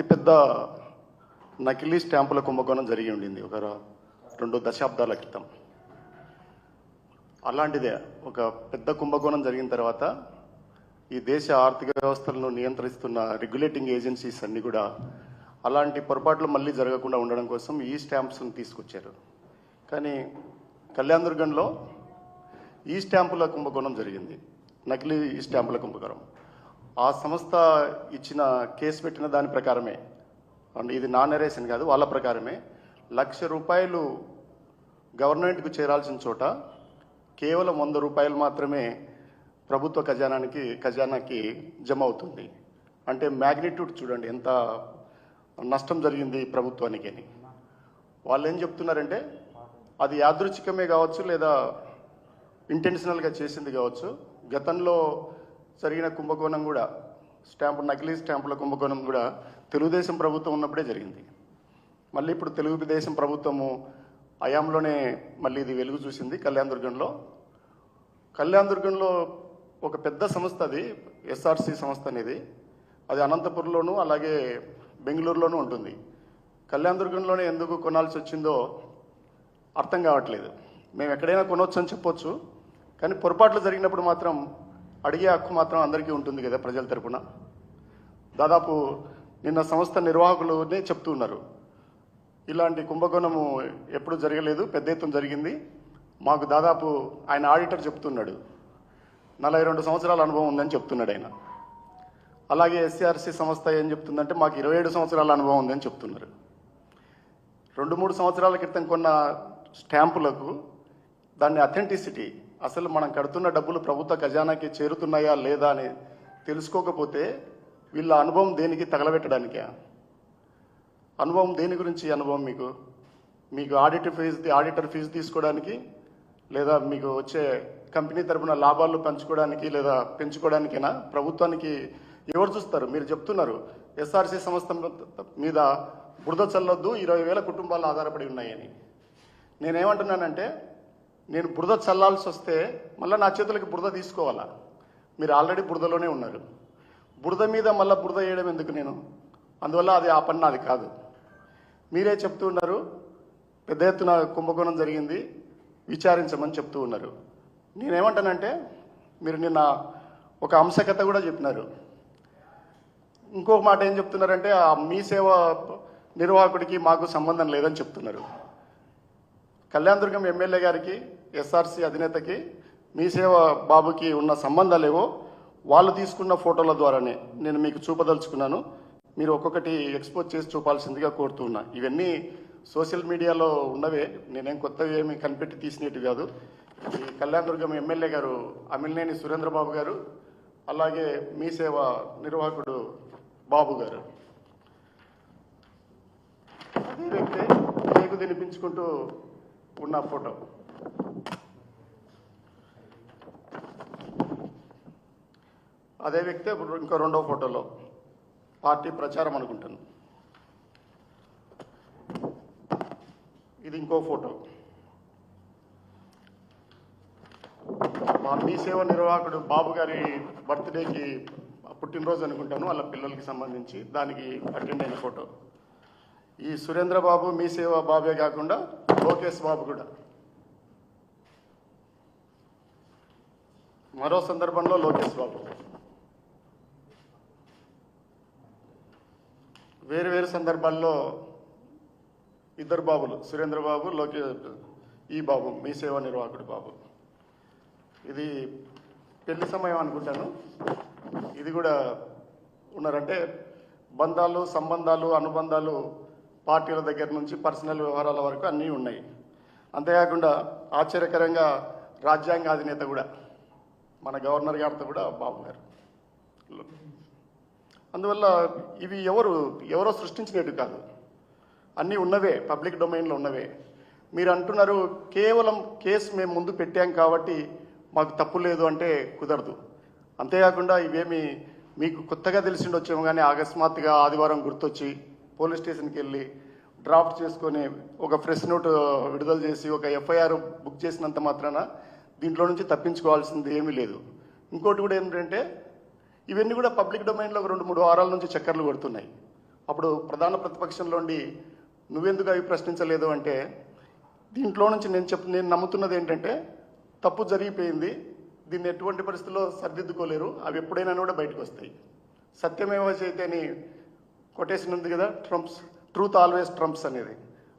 అతిపెద్ద నకిలీ స్టాంపుల కుంభకోణం జరిగి ఉండింది ఒక రెండు దశాబ్దాల క్రితం. అలాంటిదే ఒక పెద్ద కుంభకోణం జరిగిన తర్వాత ఈ దేశ ఆర్థిక వ్యవస్థలను నియంత్రిస్తున్న రెగ్యులేటింగ్ ఏజెన్సీస్ అన్నీ కూడా అలాంటి పొరపాట్లు మళ్ళీ జరగకుండా ఉండడం కోసం ఈ స్టాంప్స్ని తీసుకొచ్చారు. కానీ కళ్యాణ్ దుర్గంలో ఈ స్టాంపుల కుంభకోణం జరిగింది. నకిలీ ఈ స్టాంపుల కుంభకోణం. ఆ సంస్థ ఇచ్చిన కేసు పెట్టిన దాని ప్రకారమే. అండ్ ఇది నాన్ ఎరేషన్ కాదు వాళ్ళ ప్రకారమే. లక్ష రూపాయలు గవర్నమెంట్కు చేరాల్సిన చోట కేవలం వంద రూపాయలు మాత్రమే ప్రభుత్వ ఖజానానికి ఖజానాకి జమ అవుతుంది. అంటే మ్యాగ్నిట్యూడ్ చూడండి ఎంత నష్టం జరిగింది ప్రభుత్వానికి అని వాళ్ళు ఏం చెప్తున్నారంటే అది యాదృచ్ఛికమే కావచ్చు లేదా ఇంటెన్షనల్గా చేసింది కావచ్చు. గతంలో జరిగిన కుంభకోణం కూడా స్టాంపు నకిలీ స్టాంపుల కుంభకోణం కూడా తెలుగుదేశం ప్రభుత్వం ఉన్నప్పుడే జరిగింది. మళ్ళీ ఇప్పుడు తెలుగుదేశం ప్రభుత్వము అయాంలోనే మళ్ళీ ఇది వెలుగు చూసింది కళ్యాణ్ దుర్గంలో. కళ్యాణ్ దుర్గంలో ఒక పెద్ద సంస్థ అది ఎస్ఆర్సి సంస్థ అనేది. అది అనంతపురంలోను అలాగే బెంగళూరులోనూ ఉంటుంది. కళ్యాణ్ దుర్గంలోనే ఎందుకు కొనాల్సి వచ్చిందో అర్థం కావట్లేదు. మేము ఎక్కడైనా కొనవచ్చు అని చెప్పొచ్చు కానీ పొరపాట్లు జరిగినప్పుడు మాత్రం అడిగే హక్కు మాత్రం అందరికీ ఉంటుంది కదా ప్రజల తరపున. దాదాపు నిన్న సంస్థ నిర్వాహకులునే చెప్తూ ఉన్నారు. ఇలాంటి కుంభకోణము ఎప్పుడు జరగలేదు పెద్ద ఎత్తున జరిగింది. మాకు దాదాపు ఆయన ఆడిటర్ చెప్తున్నాడు. నలభై రెండు సంవత్సరాల అనుభవం ఉందని చెప్తున్నాడు ఆయన. అలాగే ఎస్సీఆర్సీ సంస్థ ఏం చెప్తుందంటే మాకు ఇరవై ఏడు సంవత్సరాల అనుభవం ఉందని చెప్తున్నారు. రెండు మూడు సంవత్సరాల క్రితం కొన్న స్టాంపులకు దాన్ని అథెంటిసిటీ అసలు మనం కడుతున్న డబ్బులు ప్రభుత్వ ఖజానాకి చేరుతున్నాయా లేదా అని తెలుసుకోకపోతే వీళ్ళ అనుభవం దేనికి తగలబెట్టడానికే? అనుభవం దేని గురించి అనుభవం మీకు? మీకు ఆడిటర్ ఫీజు ఆడిటర్ ఫీజు తీసుకోవడానికి లేదా మీకు వచ్చే కంపెనీ తరపున లాభాలు పంచుకోవడానికి లేదా పెంచుకోవడానికైనా? ప్రభుత్వానికి ఎవరు చూస్తారు? మీరు చెప్తున్నారు. ఎస్ఆర్సీ సంస్థ మీద బురద చల్లొద్దు ఇరవై వేల కుటుంబాలు ఆధారపడి ఉన్నాయని. నేనేమంటున్నానంటే నేను బురద చల్లాల్సి వస్తే మళ్ళీ నా చేతులకి బురద తీసుకోవాలా? మీరు ఆల్రెడీ బురదలోనే ఉన్నారు. బురద మీద మళ్ళీ బురద వేయడం ఎందుకు నేను? అందువల్ల అది ఆ పని నాది కాదు. మీరే చెప్తూ ఉన్నారు. పెద్ద ఎత్తున కుంభకోణం జరిగింది. విచారించమని చెప్తూ ఉన్నారు. నేనేమంటానంటే మీరు నిన్న ఒక అంశకథ కూడా చెప్పినారు. ఇంకొక మాట ఏం చెప్తున్నారంటే ఆ మీ సేవ నిర్వాహకుడికి మాకు సంబంధం లేదని చెప్తున్నారు. కళ్యాణదుర్గం ఎమ్మెల్యే గారికి ఎస్ఆర్సి అధినేతకి మీ సేవ బాబుకి ఉన్న సంబంధాలేవో వాళ్ళు తీసుకున్న ఫోటోల ద్వారానే నేను మీకు చూపదలుచుకున్నాను. మీరు ఒక్కొక్కటి ఎక్స్పోజ్ చేసి చూపాల్సిందిగా కోరుతున్నా. ఇవన్నీ సోషల్ మీడియాలో ఉన్నవే నేనేం కొత్తవి ఏమి కనిపెట్టి తీసినట్టు కాదు. ఈ కళ్యాణదుర్గం ఎమ్మెల్యే గారు అమిలినేని సురేంద్రబాబు గారు అలాగే మీ సేవ నిర్వాహకుడు బాబు గారు. అదే వ్యక్తి కేకు తినిపించుకుంటూ ఉన్న ఫోటో. అదే వ్యక్తి ఇంకో రెండో ఫోటోలో పార్టీ ప్రచారం అనుకుంటాను. ఇది ఇంకో ఫోటో. మా మీ సేవ నిర్వాహకుడు బాబు గారి బర్త్డేకి పుట్టినరోజు అనుకుంటాను వాళ్ళ పిల్లలకి సంబంధించి దానికి అటెండ్ అయిన ఫోటో. ఈ సురేంద్ర బాబు మీ సేవ బాబే కాకుండా లోకేష్ బాబు కూడా. మరో సందర్భంలో లోకేష్ బాబు. వేరు వేరు సందర్భాల్లో ఇద్దరు బాబులు సురేంద్ర బాబు లోకే ఈ బాబు మీ సేవ నిర్వాహకుడు బాబు. ఇది పెళ్ళి సమయం అనుకుంటాను. ఇది కూడా ఉన్నారంటే బంధాలు సంబంధాలు అనుబంధాలు పార్టీల దగ్గర నుంచి పర్సనల్ వ్యవహారాల వరకు అన్నీ ఉన్నాయి. అంతేకాకుండా ఆశ్చర్యకరంగా రాజ్యాంగ అధినేత కూడా. మన గవర్నర్ గారితో కూడా బాబు గారు అందువల్ల ఇవి ఎవరు ఎవరో సృష్టించినట్టు కాదు. అన్నీ ఉన్నవే పబ్లిక్ డొమైన్లో ఉన్నవే. మీరు అంటున్నారు కేవలం కేసు మేము ముందు పెట్టాం కాబట్టి మాకు తప్పు లేదు అంటే కుదరదు. అంతేకాకుండా ఇవేమి మీకు కొత్తగా తెలిసిండొచ్చేమో కానీ అకస్మాత్తుగా ఆదివారం గుర్తొచ్చి పోలీస్ స్టేషన్కి వెళ్ళి డ్రాఫ్ట్ చేసుకొని ఒక ఫ్రెష్ నోట్ విడుదల చేసి ఒక ఎఫ్ఐఆర్ బుక్ చేసినంత మాత్రాన దీంట్లో నుంచి తప్పించుకోవాల్సింది ఏమీ లేదు. ఇంకోటి కూడా ఏంటంటే ఇవన్నీ కూడా పబ్లిక్ డొమైన్లో ఒక రెండు మూడు వారాల నుంచి చక్కర్లు కొడుతున్నాయి. అప్పుడు ప్రధాన ప్రతిపక్షంలోండి నువ్వెందుకు అవి ప్రశ్నించలేదు? అంటే దీంట్లో నుంచి నేను చెప్ నేను నమ్ముతున్నది ఏంటంటే తప్పు జరిగిపోయింది. దీన్ని ఎటువంటి పరిస్థితుల్లో సరిదిద్దుకోలేరు. అవి ఎప్పుడైనా కూడా బయటకు వస్తాయి. సత్యమేవ చేతే అని కొటేషన్ ఉంది కదా ట్రంప్స్ ట్రూత్ ఆల్వేస్ ట్రంప్స్ అనేది.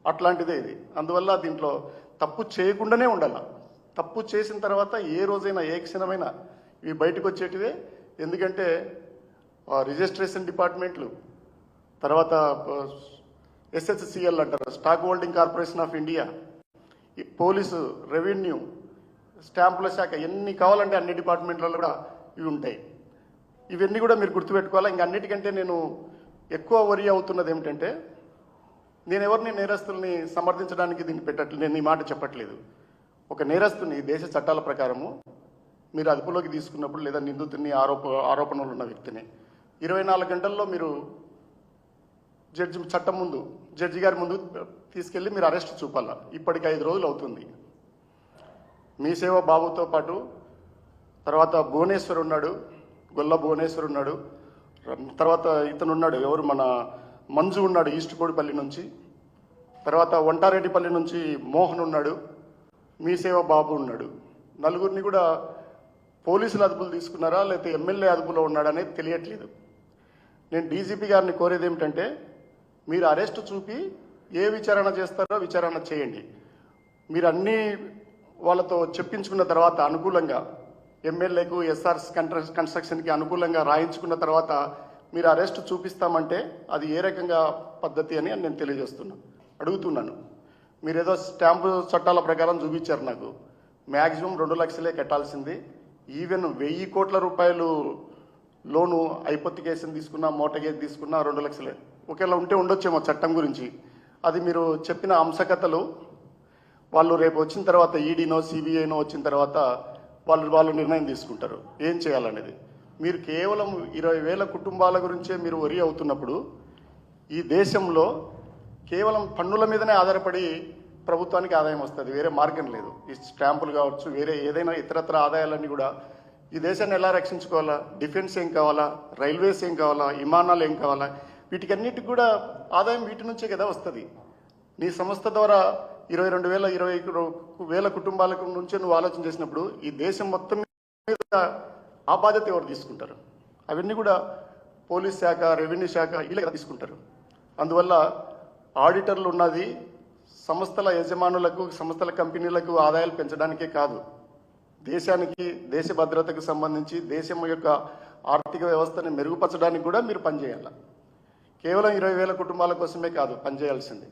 అట్లాంటిదే ఇది. అందువల్ల దీంట్లో తప్పు చేయకుండానే ఉండాలి. తప్పు చేసిన తర్వాత ఏ రోజైనా ఏ క్షణమైనా ఇవి బయటకు వచ్చేటివే. ఎందుకంటే ఆ, రిజిస్ట్రేషన్ డిపార్ట్మెంట్లు తర్వాత ఎస్ఎస్సిఎల్ అంటారు stock holding corporation of India ఈ పోలీసు రెవెన్యూ స్టాంపుల శాఖ ఎన్ని కావాలంటే అన్ని డిపార్ట్మెంట్లలో కూడా ఇవి ఉంటాయి. ఇవన్నీ కూడా మీరు గుర్తుపెట్టుకోవాలి? ఇంకా అన్నిటికంటే నేను ఎక్కువ వరి అవుతున్నది ఏమిటంటే నేను ఎవరిని నేరస్తుల్ని సమర్థించడానికి దీన్ని పెట్టట్లేదు నేను ఈ మాట చెప్పట్లేదు. ఒక నేరస్తుని దేశ చట్టాల ప్రకారము మీరు అదుపులోకి తీసుకున్నప్పుడు లేదా నిందితుని ఆరోప ఆరోపణలు ఉన్న వ్యక్తిని. ఇరవై నాలుగు గంటల్లో మీరు జడ్జి చట్టం ముందు జడ్జి గారి ముందు తీసుకెళ్ళి మీరు అరెస్ట్ చూపాలా. ఇప్పటికి ఐదు రోజులు అవుతుంది. మీ సేవ బాబుతో పాటు తర్వాత భువనేశ్వర్ ఉన్నాడు గొల్ల భువనేశ్వర్ ఉన్నాడు తర్వాత ఇతను ఉన్నాడు ఎవరు మన మంజు ఉన్నాడు ఈస్ట్ కోడిపల్లి నుంచి తర్వాత వంటారెడ్డిపల్లి నుంచి మోహన్ ఉన్నాడు మీ సేవ బాబు ఉన్నాడు. నలుగురిని కూడా పోలీసులు అదుపులు తీసుకున్నారా? లేకపోతే ఎమ్మెల్యే అదుపులో ఉన్నాడనేది తెలియట్లేదు. నేను డీజీపీ గారిని కోరేది ఏమిటంటే మీరు అరెస్ట్ చూపి ఏ విచారణ చేస్తారో విచారణ చేయండి. మీరు అన్నీ వాళ్ళతో చెప్పించుకున్న తర్వాత అనుకూలంగా ఎమ్మెల్యేకు ఎస్ఆర్స్ కన్స్ట్రక్షన్కి అనుకూలంగా రాయించుకున్న తర్వాత మీరు అరెస్ట్ చూపిస్తామంటే అది ఏ రకంగా పద్ధతి అని నేను తెలియజేస్తున్నాను అడుగుతున్నాను. మీరు ఏదో స్టాంపు చట్టాల ప్రకారం చూపించారు నాకు. మ్యాక్సిమం రెండు లక్షలే కట్టాల్సింది. ఈవెన్ వెయ్యి కోట్ల రూపాయలు లోను ఐపొత్తికేషన్ తీసుకున్నా మోటగేజ్ తీసుకున్నా రెండు లక్షలే. ఒకేలా ఉంటే ఉండొచ్చేమో చట్టం గురించి. అది మీరు చెప్పిన అంశకథలు వాళ్ళు రేపు వచ్చిన తర్వాత ఈడీనో సిబిఐనో వచ్చిన తర్వాత వాళ్ళు వాళ్ళు నిర్ణయం తీసుకుంటారు. ఏం చేయాలనేది. మీరు కేవలం ఇరవై వేల కుటుంబాల గురించే మీరు వరి అవుతున్నప్పుడు ఈ దేశంలో కేవలం పన్నుల మీదనే ఆధారపడి ప్రభుత్వానికి ఆదాయం వస్తుంది. వేరే మార్గం లేదు. ఈ స్టాంపులు కావచ్చు వేరే ఏదైనా ఇతరత్ర ఆదాయాలన్నీ కూడా ఈ దేశాన్ని ఎలా రక్షించుకోవాలా? డిఫెన్స్ ఏం కావాలా? రైల్వేస్ ఏం కావాలా? విమానాలు ఏం కావాలా? వీటికన్నిటికి కూడా ఆదాయం వీటి నుంచే కదా వస్తుంది. నీ సంస్థ ద్వారా ఇరవై రెండు వేల ఇరవై వేల కుటుంబాలకు నుంచే నువ్వు ఆలోచన చేసినప్పుడు ఈ దేశం మొత్తం మీద ఆ బాధ్యత ఎవరు తీసుకుంటారు? అవన్నీ కూడా పోలీస్ శాఖ రెవెన్యూ శాఖ ఇలా తీసుకుంటారు. అందువల్ల ఆడిటర్లు ఉన్నది సంస్థల యజమానులకు సంస్థల కంపెనీలకు ఆదాయాలు పెంచడానికే కాదు. దేశానికి దేశ భద్రతకు సంబంధించి దేశం యొక్క ఆర్థిక వ్యవస్థని మెరుగుపరచడానికి కూడా మీరు పనిచేయాలి. కేవలం ఇరవై వేల కుటుంబాల కోసమే కాదు పనిచేయాల్సింది.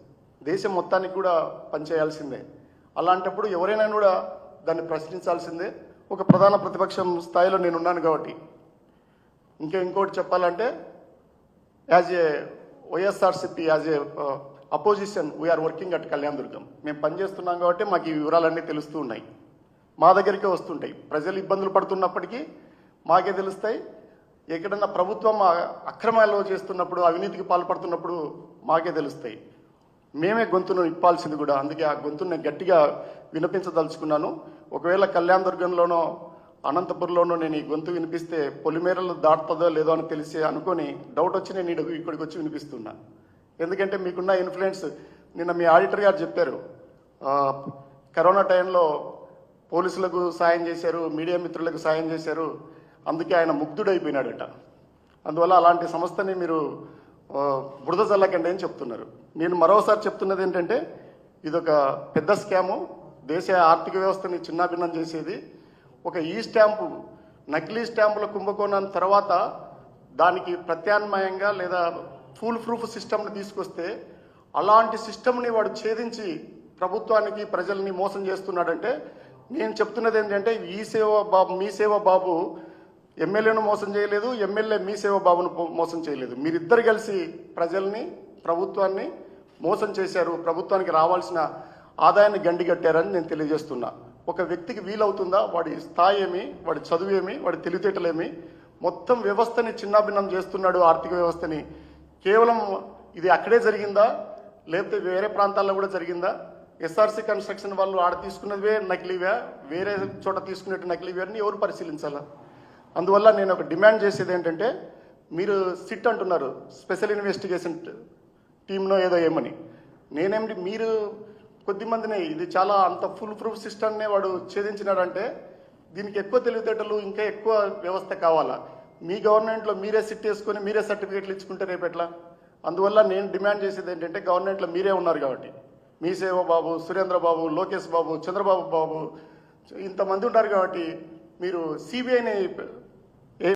దేశం మొత్తానికి కూడా పనిచేయాల్సిందే. అలాంటప్పుడు ఎవరైనా కూడా దాన్ని ప్రశ్నించాల్సిందే. ఒక ప్రధాన ప్రతిపక్షం స్థాయిలో నేను ఉన్నాను కాబట్టి. ఇంకా ఇంకోటి చెప్పాలంటే as a YSRCP as a opposition we are working at Kalyan Durgam మేము పనిచేస్తున్నాం కాబట్టి మాకు ఈ వివరాలన్నీ తెలుస్తూ ఉన్నాయి. మా దగ్గరికే వస్తుంటాయి. ప్రజలు ఇబ్బందులు పడుతున్నప్పటికీ మాకే తెలుస్తాయి. ఎక్కడన్నా ప్రభుత్వం అక్రమాలు చేస్తున్నప్పుడు అవినీతికి పాల్పడుతున్నప్పుడు మాకే తెలుస్తాయి. మేమే గొంతును ఇప్పాల్సింది కూడా. అందుకే ఆ గొంతును నేను గట్టిగా వినిపించదలుచుకున్నాను. ఒకవేళ కళ్యాణ్ దుర్గంలోనో అనంతపురంలోనో నేను ఈ గొంతు వినిపిస్తే పొలిమేరలు దాటుతుందో లేదో అని తెలిసి అనుకొని డౌట్ వచ్చి నేను ఇక్కడికి వచ్చి వినిపిస్తున్నాను ఎందుకంటే మీకున్న ఇన్ఫ్లుయెన్స్ నిన్న మీ ఆడిటర్ గారు చెప్పారు. కరోనా టైంలో పోలీసులకు సాయం చేశారు మీడియా మిత్రులకు సాయం చేశారు. అందుకే ఆయన ముగ్ధుడైపోయినాడట. అందువల్ల అలాంటి సంస్థని మీరు బురద చల్లకండి అని చెప్తున్నారు. నేను మరోసారి చెప్తున్నది ఏంటంటే ఇదొక పెద్ద స్కాము. దేశ ఆర్థిక వ్యవస్థని చిన్నాభిన్నం చేసేది. ఒక ఈ స్టాంపు నకిలీ స్టాంపుల కుంభకోణం తర్వాత దానికి ప్రత్యామ్నాయంగా లేదా ఫుల్ ప్రూఫ్ సిస్టమ్ని తీసుకొస్తే అలాంటి సిస్టమ్ని వాడు ఛేదించి ప్రభుత్వానికి ప్రజల్ని మోసం చేస్తున్నాడంటే నేను చెప్తున్నది ఏంటంటే ఈ సేవ బాబు మీ సేవ బాబు ఎమ్మెల్యేను మోసం చేయలేదు ఎమ్మెల్యే మీ సేవ బాబును మోసం చేయలేదు. మీరిద్దరు కలిసి ప్రజల్ని ప్రభుత్వాన్ని మోసం చేశారు ప్రభుత్వానికి రావాల్సిన ఆదాయాన్ని గండిగట్టారని నేను తెలియజేస్తున్నా. ఒక వ్యక్తికి వీలవుతుందా? వాడి స్థాయి ఏమి? వాడి చదువు ఏమి? వాడి తెలివితేటలేమి మొత్తం వ్యవస్థని చిన్నాభిన్నం చేస్తున్నాడు ఆర్థిక వ్యవస్థని. కేవలం ఇది అక్కడే జరిగిందా? లేకపోతే వేరే ప్రాంతాల్లో కూడా జరిగిందా? ఎస్ఆర్సీ కన్స్ట్రక్షన్ వాళ్ళు ఆడ తీసుకున్నవే నకిలీవే? వేరే చోట తీసుకున్నట్టు నకిలీవే అని ఎవరు పరిశీలించాలా? అందువల్ల నేను ఒక డిమాండ్ చేసేది ఏంటంటే మీరు సిట్ అంటున్నారు స్పెషల్ ఇన్వెస్టిగేషన్ టీంలో ఏదో ఏమని. నేనేమిటి మీరు కొద్దిమందినే ఇది చాలా అంత ఫుల్ ప్రూఫ్ సిస్టమ్నే వాడు ఛేదించినాడంటే దీనికి ఎక్కువ తెలివితేటలు ఇంకా ఎక్కువ వ్యవస్థ కావాలా? మీ గవర్నమెంట్లో మీరే సిట్ వేసుకొని మీరే సర్టిఫికేట్లు ఇచ్చుకుంటే రేపు ఎట్లా? అందువల్ల నేను డిమాండ్ చేసేది ఏంటంటే గవర్నమెంట్లో మీరే ఉన్నారు కాబట్టి. మీ సేవ బాబు సురేంద్రబాబు లోకేష్ బాబు చంద్రబాబు బాబు ఇంతమంది ఉంటారు కాబట్టి మీరు సిబిఐని